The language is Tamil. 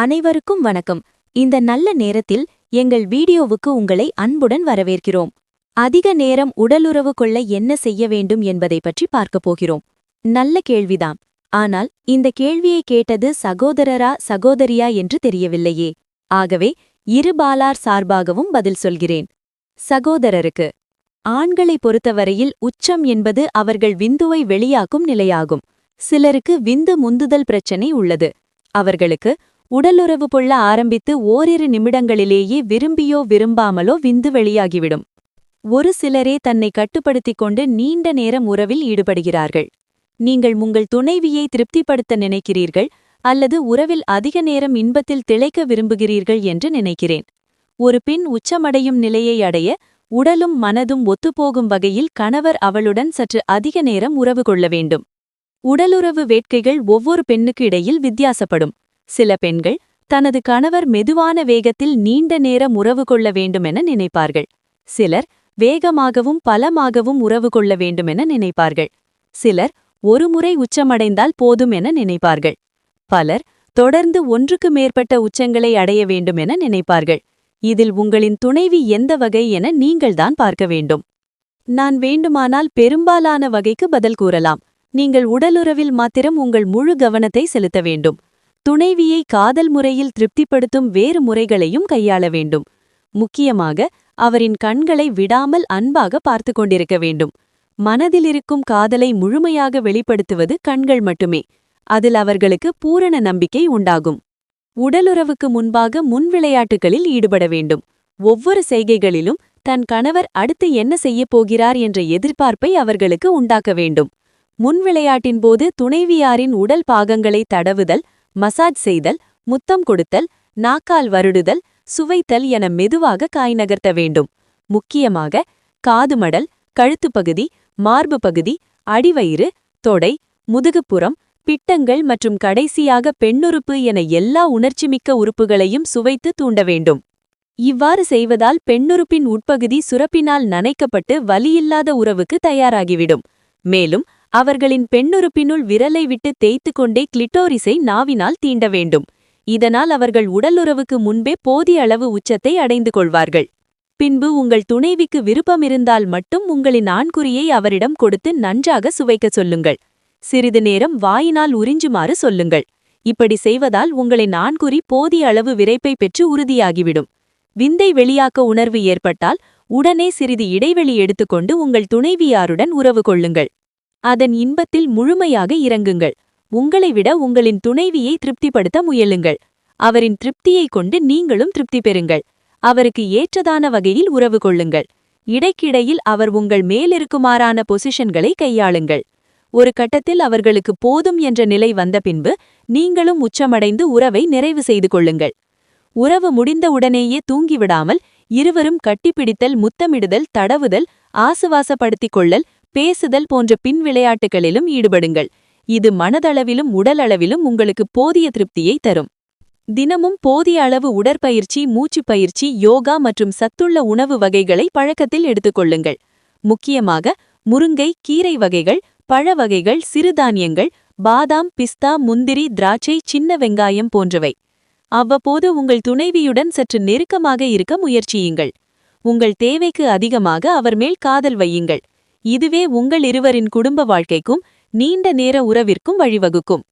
அனைவருக்கும் வணக்கம். இந்த நல்ல நேரத்தில் எங்கள் வீடியோவுக்கு உங்களை அன்புடன் வரவேற்கிறோம். அதிக நேரம் உடலுறவு கொள்ள என்ன செய்ய வேண்டும் என்பதை பற்றி பார்க்கப் போகிறோம். நல்ல கேள்விதான். ஆனால் இந்த கேள்வியை கேட்டது சகோதரரா சகோதரியா என்று தெரியவில்லையே. ஆகவே இரு பாலார் சார்பாகவும் பதில் சொல்கிறேன். சகோதரருக்கு ஆண்களை பொறுத்தவரையில் உச்சம் என்பது அவர்கள் விந்துவை வெளியாக்கும் நிலையாகும். சிலருக்கு விந்து முந்துதல் பிரச்சனை உள்ளது. அவர்களுக்கு உடலுறவு கொள்ள ஆரம்பித்து ஓரிரு நிமிடங்களிலேயே விரும்பியோ விரும்பாமலோ விந்து வெளியாகிவிடும். ஒரு சிலரே தன்னை கட்டுப்படுத்திக் கொண்டு நீண்ட நேரம் உறவில் ஈடுபடுகிறார்கள். நீங்கள் உங்கள் துணைவியை திருப்திப்படுத்த நினைக்கிறீர்கள் அல்லது உறவில் அதிக நேரம் இன்பத்தில் திளைக்க விரும்புகிறீர்கள் என்று நினைக்கிறேன். ஒரு பெண் உச்சமடையும் நிலையை அடைய உடலும் மனதும் ஒத்துப்போகும் வகையில் கணவர் அவளுடன் சற்று அதிக நேரம் உறவு கொள்ள வேண்டும். உடலுறவு வேட்கைகள் ஒவ்வொரு பெண்ணுக்கு இடையில் வித்தியாசப்படும். சில பெண்கள் தனது கணவர் மெதுவான வேகத்தில் நீண்ட நேரம் உறவு கொள்ள வேண்டுமென நினைப்பார்கள். சிலர் வேகமாகவும் பலமாகவும் உறவு கொள்ள வேண்டுமென நினைப்பார்கள். சிலர் ஒருமுறை உச்சமடைந்தால் போதும் என நினைப்பார்கள். பலர் தொடர்ந்து ஒன்றுக்கு மேற்பட்ட உச்சங்களை அடைய வேண்டுமென நினைப்பார்கள். இதில் உங்களின் துணைவி எந்த வகை என நீங்கள்தான் பார்க்க வேண்டும். நான் வேண்டுமானால் பெரும்பாலான வகைக்கு பதில் கூறலாம். நீங்கள் உடலுறவில் மாத்திரம் உங்கள் முழு கவனத்தை செலுத்த வேண்டும். துணைவியை காதல் முறையில் திருப்திப்படுத்தும் வேறு முறைகளையும் கையாள வேண்டும். முக்கியமாக அவரின் கண்களை விடாமல் அன்பாக பார்த்து கொண்டிருக்க வேண்டும். மனதிலிருக்கும் காதலை முழுமையாக வெளிப்படுத்துவது கண்கள் மட்டுமே. அதில் அவர்களுக்கு பூரண நம்பிக்கை உண்டாகும். உடலுறவுக்கு முன்பாக முன் விளையாட்டுகளில் ஈடுபட வேண்டும். ஒவ்வொரு செய்கைகளிலும் தன் கணவர் அடுத்து என்ன செய்யப் போகிறார் என்ற எதிர்பார்ப்பை அவர்களுக்கு உண்டாக்க வேண்டும். முன் விளையாட்டின் போது துணைவியாரின் உடல் பாகங்களை தடவுதல் மசாஜ் செய்தல் முத்தம் கொடுத்தல் நாக்கால் வருடுதல் சுவைத்தல் என மெதுவாக காய் நகர்த்த வேண்டும். முக்கியமாக காதுமடல் கழுத்துப்பகுதி மார்பு பகுதி அடிவயிறு தொடை முதுகுப்புறம் பிட்டங்கள் மற்றும் கடைசியாக பெண்ணுறுப்பு என எல்லா உணர்ச்சிமிக்க உறுப்புகளையும் சுவைத்து தூண்ட வேண்டும். இவ்வாறு செய்வதால் பெண்ணுறுப்பின் உட்பகுதி சுரப்பினால் நனைக்கப்பட்டு வலியில்லாத உறவுக்கு தயாராகிவிடும். மேலும் அவர்களின் பெண்ணுறுப்பினுள் விரலை விட்டு தேய்த்து கொண்டே கிளிட்டோரிஸை நாவினால் தீண்ட வேண்டும். இதனால் அவர்கள் உடலுறவுக்கு முன்பே போதிய அளவு உச்சத்தை அடைந்து கொள்வார்கள். பின்பு உங்கள் துணைவிக்கு விருப்பமிருந்தால் மட்டும் உங்களின் ஆண்குறியை அவரிடம் கொடுத்து நன்றாக சுவைக்கச் சொல்லுங்கள். சிறிது நேரம் வாயினால் உறிஞ்சுமாறு சொல்லுங்கள். இப்படி செய்வதால் உங்களின் ஆண்குறி போதிய அளவு விரைப்பை பெற்று உறுதியாகிவிடும். விந்தை வெளியாக்க உணர்வு ஏற்பட்டால் உடனே சிறிது இடைவெளி எடுத்துக்கொண்டு உங்கள் துணைவியாருடன் உறவு கொள்ளுங்கள். அதன் இன்பத்தில் முழுமையாக இறங்குங்கள். உங்களை விட உங்களின் துணைவியை திருப்திப்படுத்த முயலுங்கள். அவரின் திருப்தியைக் கொண்டு நீங்களும் திருப்தி பெறுங்கள். அவருக்கு ஏற்றதான வகையில் உறவு கொள்ளுங்கள். இடைக்கிடையில் அவர் உங்கள் மேலிருக்குமாறான பொசிஷன்களை கையாளுங்கள். ஒரு கட்டத்தில் அவர்களுக்கு போதும் என்ற நிலை வந்த பின்பு நீங்களும் உச்சமடைந்து உறவை நிறைவு செய்து கொள்ளுங்கள். உறவு முடிந்தவுடனேயே தூங்கிவிடாமல் இருவரும் கட்டிப்பிடித்தல் முத்தமிடுதல் தடவுதல் ஆசுவாசப்படுத்திக் கொள்ளல் பேசுதல் போன்ற பின் விளையாட்டுகளிலும் ஈடுபடுங்கள். இது மனதளவிலும் உடலளவிலும் உங்களுக்கு போதிய திருப்தியை தரும். தினமும் போதிய அளவு உடற்பயிற்சி மூச்சுப் பயிற்சி யோகா மற்றும் சத்துள்ள உணவு வகைகளை பழக்கத்தில் எடுத்துக்கொள்ளுங்கள். முக்கியமாக முருங்கை கீரை வகைகள் பழ வகைகள் சிறுதானியங்கள் பாதாம் பிஸ்தா முந்திரி திராட்சை சின்ன வெங்காயம் போன்றவை. அவ்வப்போது உங்கள் துணைவியுடன் சற்று நெருக்கமாக இருக்க முயற்சியுங்கள். உங்கள் தேவைக்கு அதிகமாக அவர் மேல் காதல் வையுங்கள். இதுவே உங்கள் இருவரின் குடும்ப வாழ்க்கைக்கும் நீண்ட நேர உறவிற்கும் வழிவகுக்கும்.